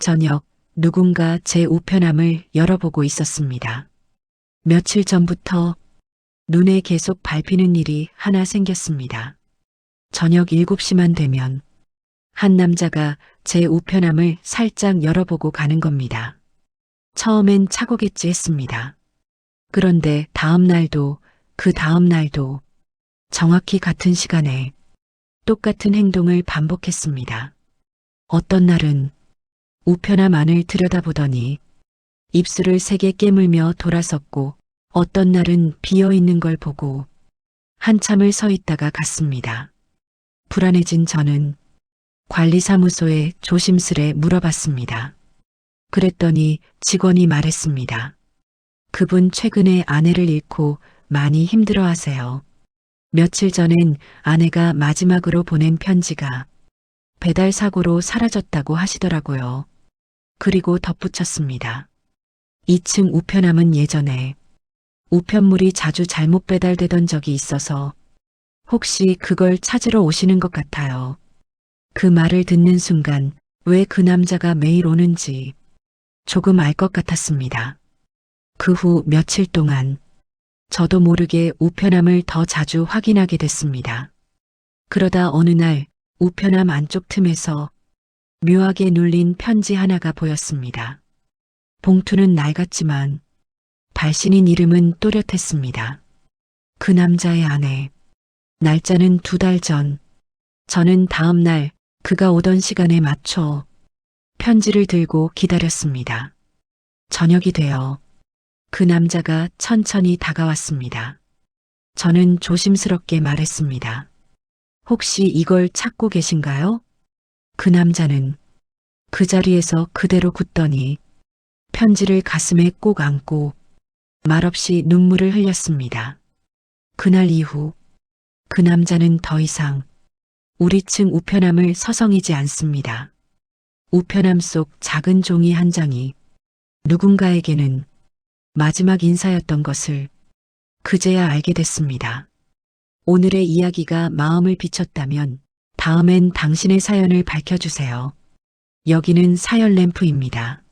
저녁 누군가 제 우편함을 열어보고 있었습니다. 며칠 전부터 눈에 계속 밟히는 일이 하나 생겼습니다. 저녁 7시만 되면 한 남자가 제 우편함을 살짝 열어보고 가는 겁니다. 처음엔 착오겠지 했습니다. 그런데 다음 날도 그 다음 날도 정확히 같은 시간에 똑같은 행동을 반복했습니다. 어떤 날은 우편함 안을 들여다보더니 입술을 세게 깨물며 돌아섰고 어떤 날은 비어 있는 걸 보고 한참을 서 있다가 갔습니다. 불안해진 저는 관리사무소에 조심스레 물어봤습니다. 그랬더니 직원이 말했습니다. 그분 최근에 아내를 잃고 많이 힘들어 하세요. 며칠 전엔 아내가 마지막으로 보낸 편지가 배달 사고로 사라졌다고 하시더라고요. 그리고 덧붙였습니다. 2층 우편함은 예전에 우편물이 자주 잘못 배달되던 적이 있어서 혹시 그걸 찾으러 오시는 것 같아요. 그 말을 듣는 순간 왜 그 남자가 매일 오는지 조금 알 것 같았습니다. 그 후 며칠 동안 저도 모르게 우편함을 더 자주 확인하게 됐습니다. 그러다 어느 날 우편함 안쪽 틈에서 묘하게 눌린 편지 하나가 보였습니다. 봉투는 낡았지만 발신인 이름은 또렷했습니다. 그 남자의 아내. 날짜는 두 달 전. 저는 다음 날 그가 오던 시간에 맞춰 편지를 들고 기다렸습니다. 저녁이 되어 그 남자가 천천히 다가왔습니다. 저는 조심스럽게 말했습니다. 혹시 이걸 찾고 계신가요? 그 남자는 그 자리에서 그대로 굳더니 편지를 가슴에 꼭 안고 말없이 눈물을 흘렸습니다. 그날 이후 그 남자는 더 이상 우리 층 우편함을 서성이지 않습니다. 우편함 속 작은 종이 한 장이 누군가에게는 마지막 인사였던 것을 그제야 알게 됐습니다. 오늘의 이야기가 마음을 비쳤다면 다음엔 당신의 사연을 밝혀주세요. 여기는 사연 램프입니다.